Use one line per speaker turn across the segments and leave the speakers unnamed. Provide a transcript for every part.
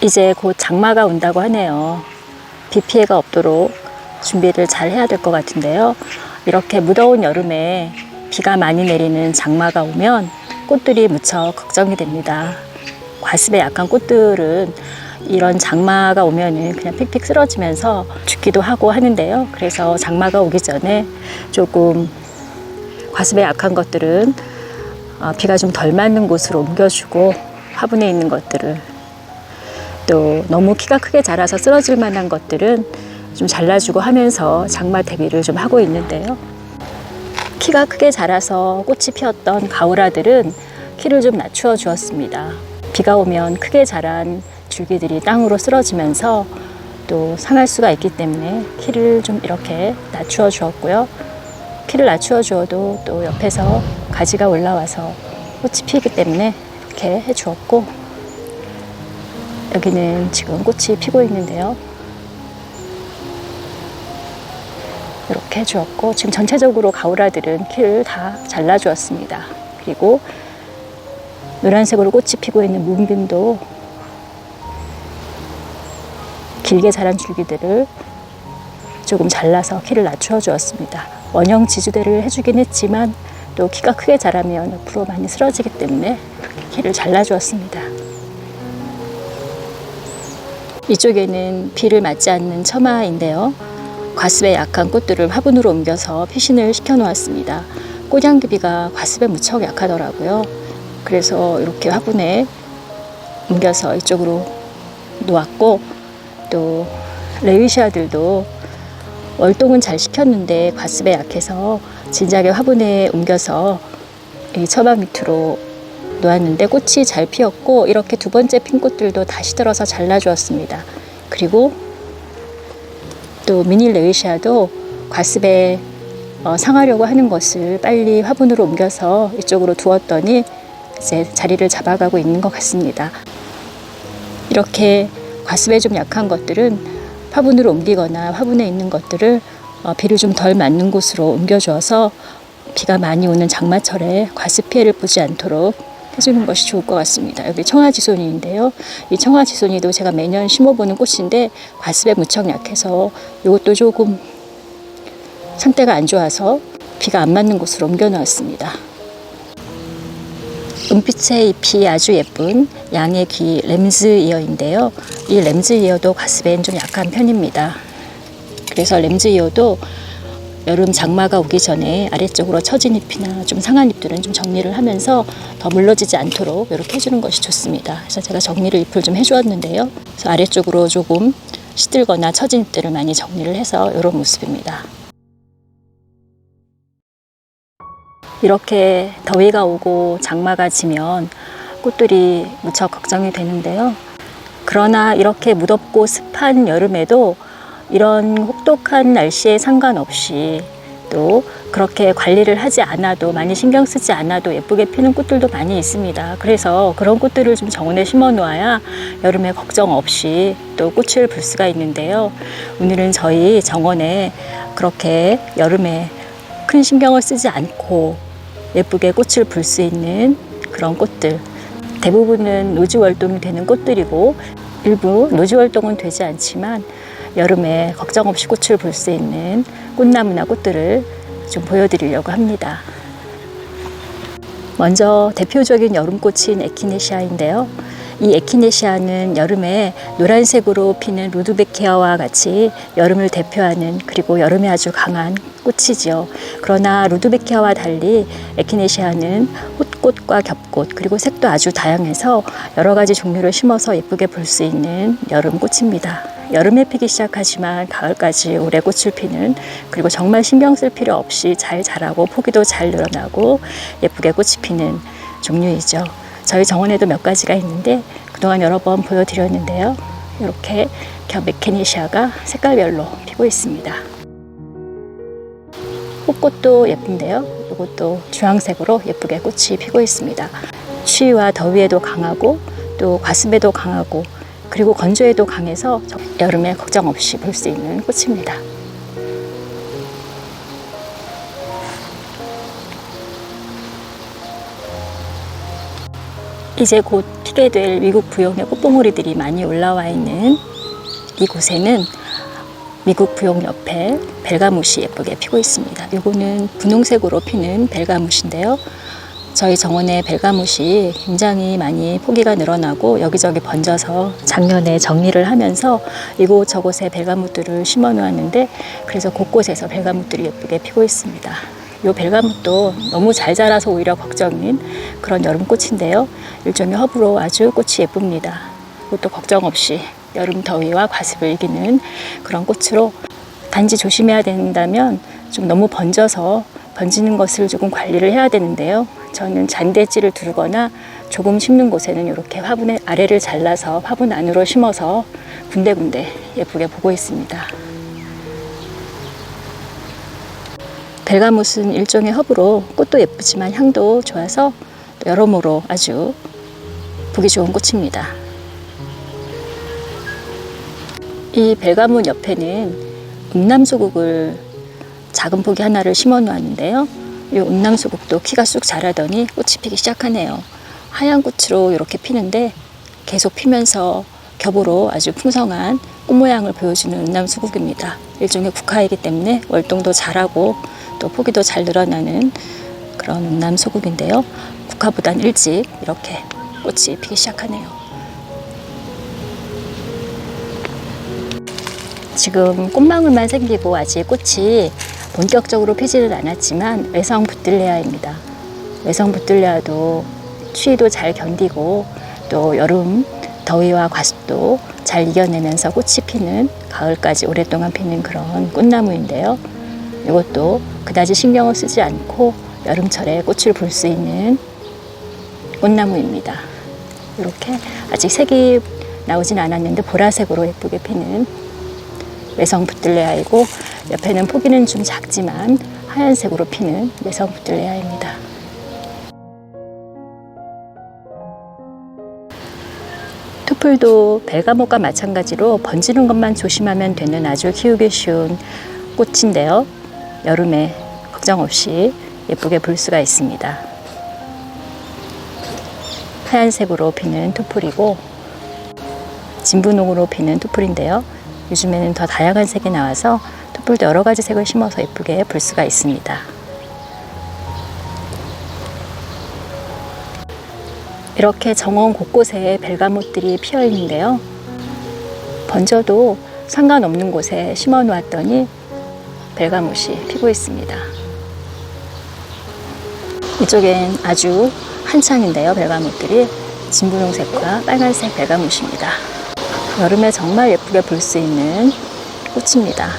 이제 곧 장마가 온다고 하네요. 비 피해가 없도록 준비를 잘 해야 될 것 같은데요. 이렇게 무더운 여름에 비가 많이 내리는 장마가 오면 꽃들이 무척 걱정이 됩니다. 과습에 약한 꽃들은 이런 장마가 오면은 그냥 픽픽 쓰러지면서 죽기도 하고 하는데요. 그래서 장마가 오기 전에 조금 과습에 약한 것들은 어, 비가 좀 덜 맞는 곳으로 옮겨주고 화분에 있는 것들을 또 너무 키가 크게 자라서 쓰러질 만한 것들은 좀 잘라주고 하면서 장마 대비를 좀 하고 있는데요. 키가 크게 자라서 꽃이 피었던 가오라들은 키를 좀 낮추어 주었습니다. 비가 오면 크게 자란 줄기들이 땅으로 쓰러지면서 또 상할 수가 있기 때문에 키를 좀 이렇게 낮추어 주었고요. 키를 낮추어 주어도 또 옆에서 가지가 올라와서 꽃이 피기 때문에 이렇게 해 주었고 여기는 지금 꽃이 피고 있는데요. 이렇게 해주었고 지금 전체적으로 가오라들은 키를 다 잘라주었습니다. 그리고 노란색으로 꽃이 피고 있는 문빔도 길게 자란 줄기들을 조금 잘라서 키를 낮추어 주었습니다. 원형 지주대를 해주긴 했지만 또 키가 크게 자라면 옆으로 많이 쓰러지기 때문에 이렇게 키를 잘라 주었습니다. 이쪽에는 비를 맞지 않는 처마인데요. 과습에 약한 꽃들을 화분으로 옮겨서 피신을 시켜 놓았습니다. 꽃향기비가 과습에 무척 약하더라고요. 그래서 이렇게 화분에 옮겨서 이쪽으로 놓았고 또 레위시아들도 월동은 잘 시켰는데 과습에 약해서 진작에 화분에 옮겨서 이 처마 밑으로 놓았는데 꽃이 잘 피었고 이렇게 두 번째 핀 꽃들도 다시 들어서 잘라주었습니다. 그리고 또 미니 레위시아도 과습에 어, 상하려고 하는 것을 빨리 화분으로 옮겨서 이쪽으로 두었더니 이제 자리를 잡아가고 있는 것 같습니다. 이렇게 과습에 좀 약한 것들은 화분으로 옮기거나 화분에 있는 것들을 어, 비를 좀 덜 맞는 곳으로 옮겨줘서 비가 많이 오는 장마철에 과습 피해를 보지 않도록 해주는 것이 좋을 것 같습니다. 여기 청아지손이인데요. 이 청아지손이도 제가 매년 심어보는 꽃인데 과습에 무척 약해서 이것도 조금 상태가 안 좋아서 비가 안 맞는 곳으로 옮겨놓았습니다. 은빛의 잎이 아주 예쁜 양의 귀 램즈 이어인데요. 이 램즈 이어도 과습엔 좀 약한 편입니다. 그래서 램즈 이어도 여름 장마가 오기 전에 아래쪽으로 처진 잎이나 좀 상한 잎들은 좀 정리를 하면서 더 물러지지 않도록 이렇게 해주는 것이 좋습니다. 그래서 제가 정리를 잎을 좀 해주었는데요. 그래서 아래쪽으로 조금 시들거나 처진 잎들을 많이 정리를 해서 이런 모습입니다. 이렇게 더위가 오고 장마가 지면 꽃들이 무척 걱정이 되는데요. 그러나 이렇게 무덥고 습한 여름에도 이런 혹독한 날씨에 상관없이 또 그렇게 관리를 하지 않아도 많이 신경 쓰지 않아도 예쁘게 피는 꽃들도 많이 있습니다. 그래서 그런 꽃들을 좀 정원에 심어 놓아야 여름에 걱정 없이 또 꽃을 불 수가 있는데요. 오늘은 저희 정원에 그렇게 여름에 큰 신경을 쓰지 않고 예쁘게 꽃을 불수 있는 그런 꽃들. 대부분은 노지 월동이 되는 꽃들이고 일부 노지 월동은 되지 않지만 여름에 걱정 없이 꽃을 볼 수 있는 꽃나무나 꽃들을 좀 보여드리려고 합니다. 먼저 대표적인 여름꽃인 에키네시아인데요. 이 에키네시아는 여름에 노란색으로 피는 루드베키아와 같이 여름을 대표하는 그리고 여름에 아주 강한 꽃이지요. 그러나 루드베키아와 달리 에키네시아는 꽃과 겹꽃 그리고 색도 아주 다양해서 여러 가지 종류를 심어서 예쁘게 볼 수 있는 여름 꽃입니다. 여름에 피기 시작하지만 가을까지 오래 꽃을 피는 그리고 정말 신경 쓸 필요 없이 잘 자라고 포기도 잘 늘어나고 예쁘게 꽃이 피는 종류이죠. 저희 정원에도 몇 가지가 있는데 그동안 여러 번 보여드렸는데요. 이렇게 겹 메케니시아가 색깔별로 피고 있습니다. 꽃꽃도 예쁜데요. 이것도 주황색으로 예쁘게 꽃이 피고 있습니다. 추위와 더위에도 강하고 또 과습에도 강하고 그리고 건조에도 강해서 여름에 걱정 없이 볼 수 있는 꽃입니다. 이제 곧 피게 될 미국 부용의 꽃봉오리들이 많이 올라와 있는 이곳에는 미국 부용 옆에 벨가무시 예쁘게 피고 있습니다. 요거는 분홍색으로 피는 벨가무시인데요. 저희 정원에 벨가무시 굉장히 많이 포기가 늘어나고 여기저기 번져서 작년에 정리를 하면서 이곳저곳에 벨가무들을 심어 놓았는데 그래서 곳곳에서 벨가무들이 예쁘게 피고 있습니다. 요 벨가무도 너무 잘 자라서 오히려 걱정인 그런 여름꽃인데요. 일종의 허브로 아주 꽃이 예쁩니다. 이것도 걱정 없이 여름 더위와 과습을 이기는 그런 꽃으로 단지 조심해야 된다면 좀 너무 번져서 번지는 것을 조금 관리를 해야 되는데요. 저는 잔대지를 두르거나 조금 심는 곳에는 이렇게 화분의 아래를 잘라서 화분 안으로 심어서 군데군데 예쁘게 보고 있습니다. 벨가못은 일종의 허브로 꽃도 예쁘지만 향도 좋아서 또 여러모로 아주 보기 좋은 꽃입니다. 이 벨가문 옆에는 음남소국을 작은 포기 하나를 심어 놓았는데요. 이 음남소국도 키가 쑥 자라더니 꽃이 피기 시작하네요. 하얀 꽃으로 이렇게 피는데 계속 피면서 겹으로 아주 풍성한 꽃 모양을 보여주는 음남소국입니다. 일종의 국화이기 때문에 월동도 잘하고 또 포기도 잘 늘어나는 그런 음남소국인데요. 국화보단 일찍 이렇게 꽃이 피기 시작하네요. 지금 꽃망울만 생기고 아직 꽃이 본격적으로 피지는 않았지만 외성 부들레아입니다. 외성 부들레아도 추위도 잘 견디고 또 여름 더위와 과습도 잘 이겨내면서 꽃이 피는 가을까지 오랫동안 피는 그런 꽃나무인데요. 이것도 그다지 신경을 쓰지 않고 여름철에 꽃을 볼 수 있는 꽃나무입니다. 이렇게 아직 색이 나오진 않았는데 보라색으로 예쁘게 피는 외성 부들레아이고 옆에는 포기는 좀 작지만 하얀색으로 피는 외성 부들레아입니다. 투풀도 벨가못과 마찬가지로 번지는 것만 조심하면 되는 아주 키우기 쉬운 꽃인데요. 여름에 걱정 없이 예쁘게 볼 수가 있습니다. 하얀색으로 피는 투풀이고 진분홍으로 피는 투풀인데요. 요즘에는 더 다양한 색이 나와서 투풀도 여러 가지 색을 심어서 예쁘게 볼 수가 있습니다. 이렇게 정원 곳곳에 벨가못들이 피어 있는데요. 번져도 상관없는 곳에 심어 놓았더니 벨가못이 피고 있습니다. 이쪽엔 아주 한창인데요. 벨가못들이 진분홍색과 빨간색 벨가못입니다. 여름에 정말 예쁘게 볼 수 있는 꽃입니다.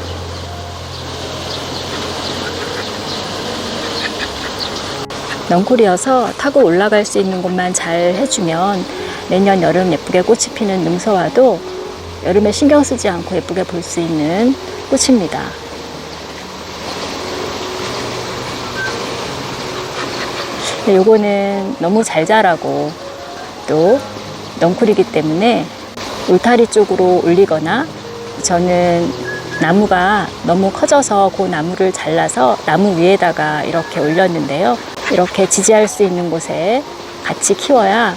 넝쿨이어서 타고 올라갈 수 있는 곳만 잘 해주면 내년 여름 예쁘게 꽃이 피는 능서와도 여름에 신경 쓰지 않고 예쁘게 볼 수 있는 꽃입니다. 네, 요거는 너무 잘 자라고 또 넝쿨이기 때문에 울타리 쪽으로 올리거나 저는 나무가 너무 커져서 그 나무를 잘라서 나무 위에다가 이렇게 올렸는데요. 이렇게 지지할 수 있는 곳에 같이 키워야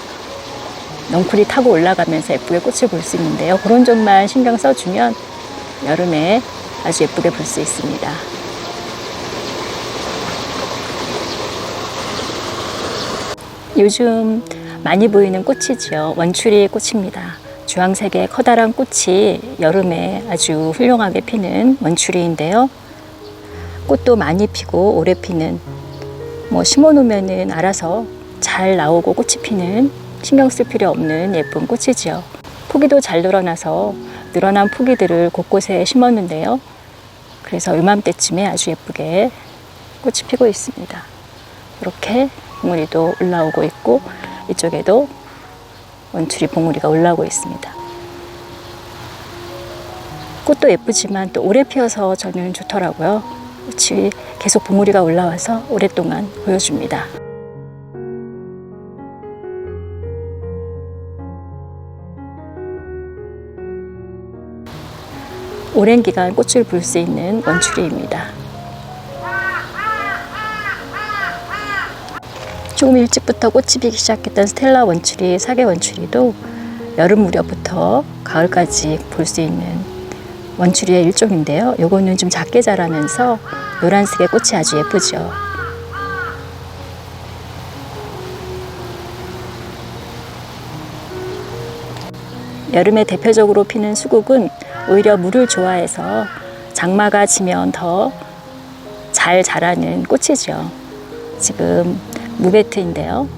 넝쿨이 타고 올라가면서 예쁘게 꽃을 볼 수 있는데요. 그런 점만 신경 써주면 여름에 아주 예쁘게 볼 수 있습니다. 요즘 많이 보이는 꽃이지요. 원추리 꽃입니다. 주황색의 커다란 꽃이 여름에 아주 훌륭하게 피는 원추리인데요. 꽃도 많이 피고 오래 피는 뭐 심어 놓으면은 알아서 잘 나오고 꽃이 피는 신경 쓸 필요 없는 예쁜 꽃이지요. 포기도 잘 늘어나서 늘어난 포기들을 곳곳에 심었는데요. 그래서 이맘때쯤에 아주 예쁘게 꽃이 피고 있습니다. 이렇게 봉우리도 올라오고 있고 이쪽에도 원추리 봉우리가 올라오고 있습니다. 꽃도 예쁘지만 또 오래 피어서 저는 좋더라고요. 꽃이 계속 봉우리가 올라와서 오랫동안 보여줍니다. 오랜 기간 꽃을 볼 수 있는 원추리입니다. 조금 일찍부터 꽃이 피기 시작했던 스텔라 원추리, 사계 원추리도 여름 무렵부터 가을까지 볼 수 있는 원추리의 일종인데요. 요거는 좀 작게 자라면서 노란색의 꽃이 아주 예쁘죠. 여름에 대표적으로 피는 수국은 오히려 물을 좋아해서 장마가 지면 더 잘 자라는 꽃이죠. 지금 무베트인데요.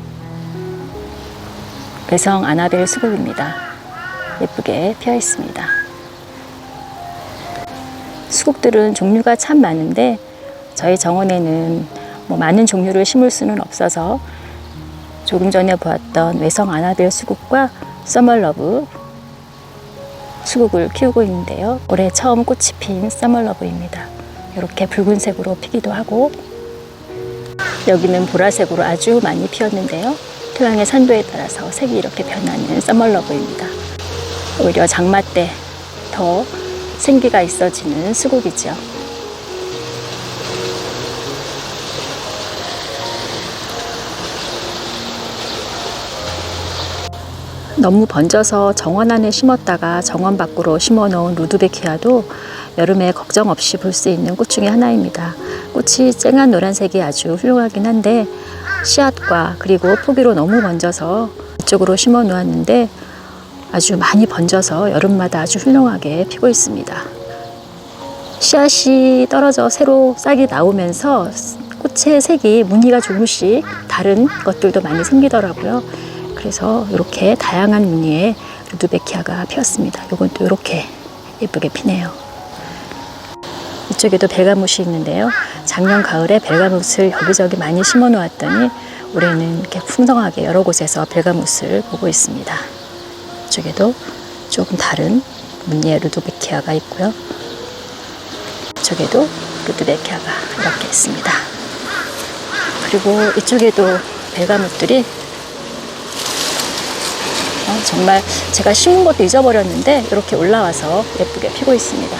외성 아나벨 수국입니다. 예쁘게 피어 있습니다. 수국들은 종류가 참 많은데 저희 정원에는 뭐 많은 종류를 심을 수는 없어서 조금 전에 보았던 외성 아나벨 수국과 서멀러브 수국을 키우고 있는데요. 올해 처음 꽃이 핀 서멀러브입니다. 이렇게 붉은색으로 피기도 하고 여기는 보라색으로 아주 많이 피었는데요. 토양의 산도에 따라서 색이 이렇게 변하는 서멀러브입니다. 오히려 장마 때 더 생기가 있어지는 수국이죠. 너무 번져서 정원 안에 심었다가 정원 밖으로 심어 놓은 루드베키아도 여름에 걱정 없이 볼 수 있는 꽃 중에 하나입니다. 꽃이 쨍한 노란색이 아주 훌륭하긴 한데 씨앗과 그리고 포기로 너무 번져서 이쪽으로 심어 놓았는데 아주 많이 번져서 여름마다 아주 훌륭하게 피고 있습니다. 씨앗이 떨어져 새로 싹이 나오면서 꽃의 색이 무늬가 조금씩 다른 것들도 많이 생기더라고요. 그래서 이렇게 다양한 무늬의 루드베키아가 피었습니다. 이건 또 이렇게 예쁘게 피네요. 이쪽에도 벨가못이 있는데요. 작년 가을에 벨가못을 여기저기 많이 심어 놓았더니 올해는 이렇게 풍성하게 여러 곳에서 벨가못을 보고 있습니다. 이쪽에도 조금 다른 무늬의 루드베키아가 있고요. 이쪽에도 루드베키아가 이렇게 있습니다. 그리고 이쪽에도 벨가못들이 어, 정말 제가 심은 것도 잊어버렸는데 이렇게 올라와서 예쁘게 피고 있습니다.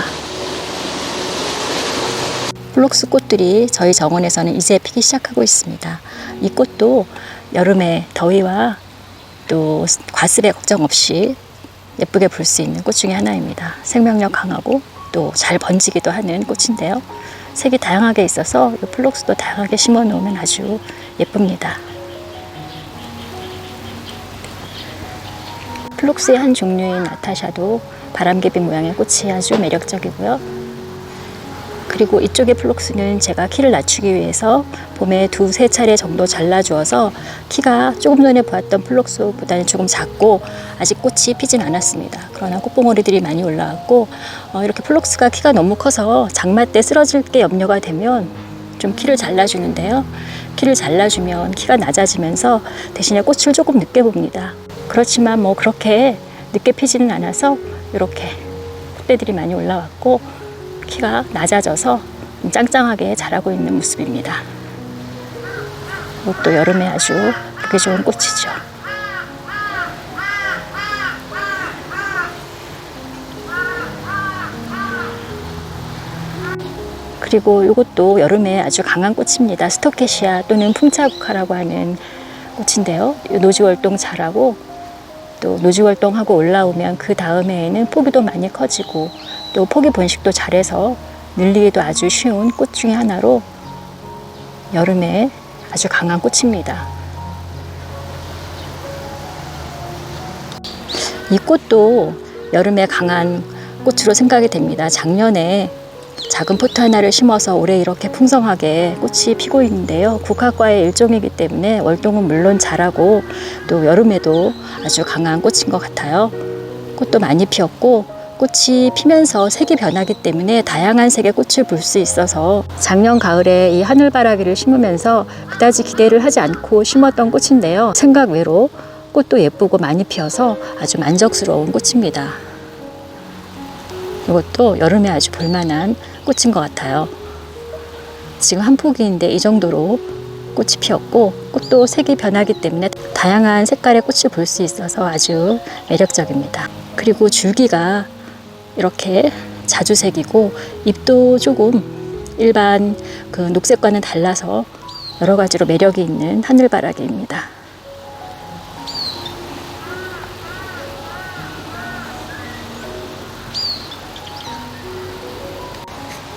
플록스 꽃들이 저희 정원에서는 이제 피기 시작하고 있습니다. 이 꽃도 여름에 더위와 또 과습에 걱정 없이 예쁘게 볼 수 있는 꽃 중에 하나입니다. 생명력 강하고 또 잘 번지기도 하는 꽃인데요. 색이 다양하게 있어서 이 플록스도 다양하게 심어 놓으면 아주 예쁩니다. 플록스의 한 종류인 나타샤도 바람개비 모양의 꽃이 아주 매력적이고요. 그리고 이쪽의 플록스는 제가 키를 낮추기 위해서 봄에 두세 차례 정도 잘라주어서 키가 조금 전에 보았던 플록스보다는 조금 작고 아직 꽃이 피진 않았습니다. 그러나 꽃봉오리들이 많이 올라왔고 어, 이렇게 플록스가 키가 너무 커서 장마 때 쓰러질 게 염려가 되면 좀 키를 잘라주는데요. 키를 잘라주면 키가 낮아지면서 대신에 꽃을 조금 늦게 봅니다. 그렇지만 뭐 그렇게 늦게 피지는 않아서 이렇게 꽃대들이 많이 올라왔고 키가 낮아져서 짱짱하게 자라고 있는 모습입니다. 이것도 여름에 아주 보기 좋은 꽃이죠. 그리고 이것도 여름에 아주 강한 꽃입니다. 스토케시아 또는 풍차국화라고 하는 꽃인데요. 노지 활동 잘하고 또 노지 활동하고 올라오면 그 다음해에는 포기도 많이 커지고 또 포기 번식도 잘해서 늘리기도 아주 쉬운 꽃 중에 하나로 여름에 아주 강한 꽃입니다. 이 꽃도 여름에 강한 꽃으로 생각이 됩니다. 작년에 작은 포트 하나를 심어서 올해 이렇게 풍성하게 꽃이 피고 있는데요. 국화과의 일종이기 때문에 월동은 물론 잘하고 또 여름에도 아주 강한 꽃인 것 같아요. 꽃도 많이 피었고 꽃이 피면서 색이 변하기 때문에 다양한 색의 꽃을 볼 수 있어서 작년 가을에 이 하늘바라기를 심으면서 그다지 기대를 하지 않고 심었던 꽃인데요. 생각 외로 꽃도 예쁘고 많이 피어서 아주 만족스러운 꽃입니다. 이것도 여름에 아주 볼만한 꽃인 것 같아요. 지금 한 포기인데 이 정도로 꽃이 피었고 꽃도 색이 변하기 때문에 다양한 색깔의 꽃을 볼 수 있어서 아주 매력적입니다. 그리고 줄기가 이렇게 자주색이고 잎도 조금 일반 그 녹색과는 달라서 여러 가지로 매력이 있는 하늘바라기입니다.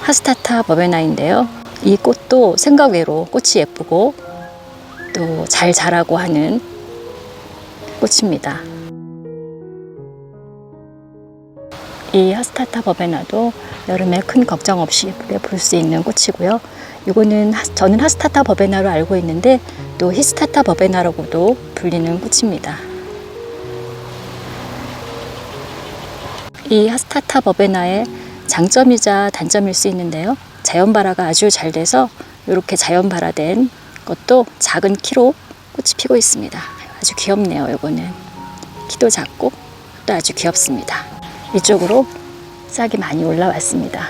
하스타타 버베나인데요. 이 꽃도 생각 외로 꽃이 예쁘고 또 잘 자라고 하는 꽃입니다. 이 하스타타 버베나도 여름에 큰 걱정 없이 예쁘게 볼 수 있는 꽃이고요. 이거는 하- 저는 하스타타 버베나로 알고 있는데 또 히스타타 버베나라고도 불리는 꽃입니다. 이 하스타타 버베나의 장점이자 단점일 수 있는데요. 자연 발화가 아주 잘 돼서 이렇게 자연 발화된 것도 작은 키로 꽃이 피고 있습니다. 아주 귀엽네요. 이거는 키도 작고 또 아주 귀엽습니다. 이쪽으로 싹이 많이 올라왔습니다.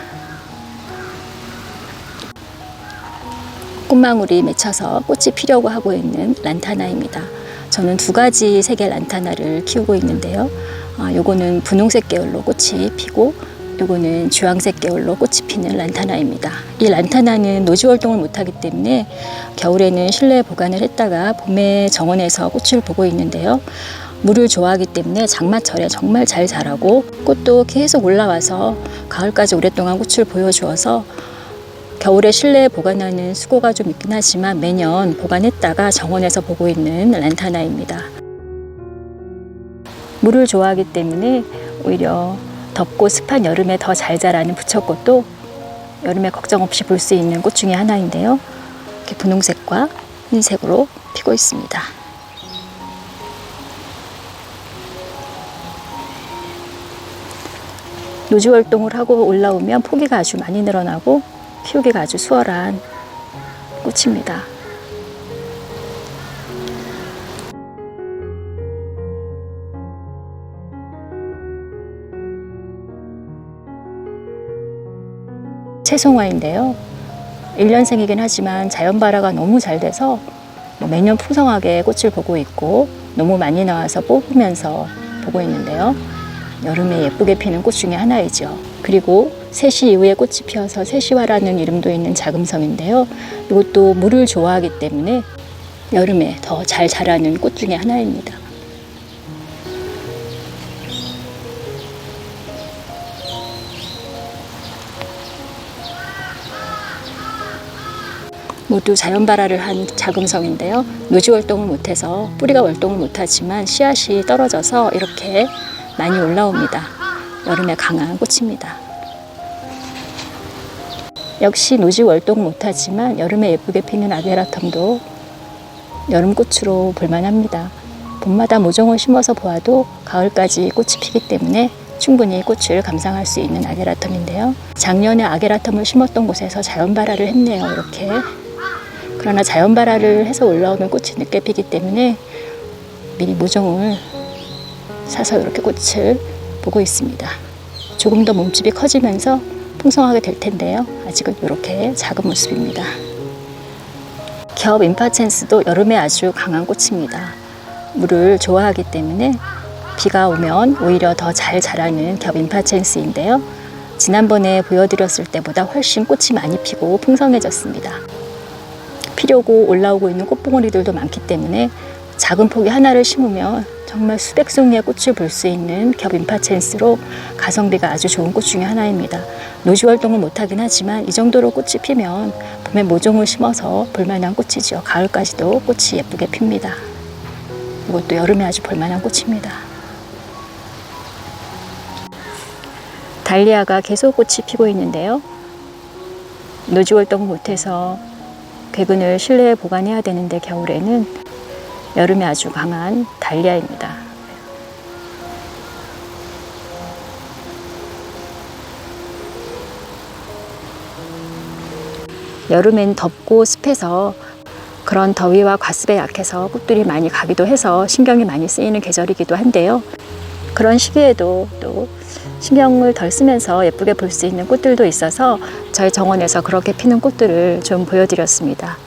꽃망울이 맺혀서 꽃이 피려고 하고 있는 란타나입니다. 저는 두 가지 색의 란타나를 키우고 있는데요. 아, 요거는 분홍색 계열로 꽃이 피고 요거는 주황색 계열로 꽃이 피는 란타나입니다. 이 란타나는 노지 활동을 못하기 때문에 겨울에는 실내에 보관을 했다가 봄에 정원에서 꽃을 보고 있는데요. 물을 좋아하기 때문에 장마철에 정말 잘 자라고 꽃도 계속 올라와서 가을까지 오랫동안 꽃을 보여주어서 겨울에 실내에 보관하는 수고가 좀 있긴 하지만 매년 보관했다가 정원에서 보고 있는 란타나입니다. 물을 좋아하기 때문에 오히려 덥고 습한 여름에 더 잘 자라는 부처꽃도 여름에 걱정 없이 볼 수 있는 꽃 중에 하나인데요. 이렇게 분홍색과 흰색으로 피고 있습니다. 노지 활동을 하고 올라오면 포기가 아주 많이 늘어나고 피우기가 아주 수월한 꽃입니다. 채송화인데요. 1년생이긴 하지만 자연 발화가 너무 잘 돼서 뭐 매년 풍성하게 꽃을 보고 있고 너무 많이 나와서 뽑으면서 보고 있는데요. 여름에 예쁘게 피는 꽃 중에 하나이죠. 그리고 3시 이후에 꽃이 피어서 세시화라는 이름도 있는 자금성인데요. 이것도 물을 좋아하기 때문에 여름에 더 잘 자라는 꽃 중에 하나입니다. 모두 자연 발화를 한 자금성인데요. 노지 활동을 못해서 뿌리가 활동을 못하지만 씨앗이 떨어져서 이렇게 많이 올라옵니다. 여름에 강한 꽃입니다. 역시 노지 활동 못하지만 여름에 예쁘게 피는 아게라텀도 여름꽃으로 볼만합니다. 봄마다 모종을 심어서 보아도 가을까지 꽃이 피기 때문에 충분히 꽃을 감상할 수 있는 아게라텀인데요. 작년에 아게라텀을 심었던 곳에서 자연 발화를 했네요. 이렇게. 그러나 자연 발화를 해서 올라오면 꽃이 늦게 피기 때문에 미리 모종을 사서 이렇게 꽃을 보고 있습니다. 조금 더 몸집이 커지면서 풍성하게 될 텐데요. 아직은 이렇게 작은 모습입니다. 겹 임파첸스도 여름에 아주 강한 꽃입니다. 물을 좋아하기 때문에 비가 오면 오히려 더 잘 자라는 겹 임파첸스인데요. 지난번에 보여드렸을 때보다 훨씬 꽃이 많이 피고 풍성해졌습니다. 피려고 올라오고 있는 꽃봉오리들도 많기 때문에 작은 포기 하나를 심으면 정말 수백 송이의 꽃을 볼 수 있는 겹 임파첸스로 가성비가 아주 좋은 꽃 중에 하나입니다. 노지 활동을 못하긴 하지만 이 정도로 꽃이 피면 봄에 모종을 심어서 볼만한 꽃이죠. 가을까지도 꽃이 예쁘게 핍니다. 이것도 여름에 아주 볼만한 꽃입니다. 달리아가 계속 꽃이 피고 있는데요. 노지 활동을 못해서 괴근을 실내에 보관해야 되는데 겨울에는 여름에 아주 강한 달리아입니다. 여름엔 덥고 습해서 그런 더위와 과습에 약해서 꽃들이 많이 가기도 해서 신경이 많이 쓰이는 계절이기도 한데요. 그런 시기에도 또 신경을 덜 쓰면서 예쁘게 볼 수 있는 꽃들도 있어서 저희 정원에서 그렇게 피는 꽃들을 좀 보여드렸습니다.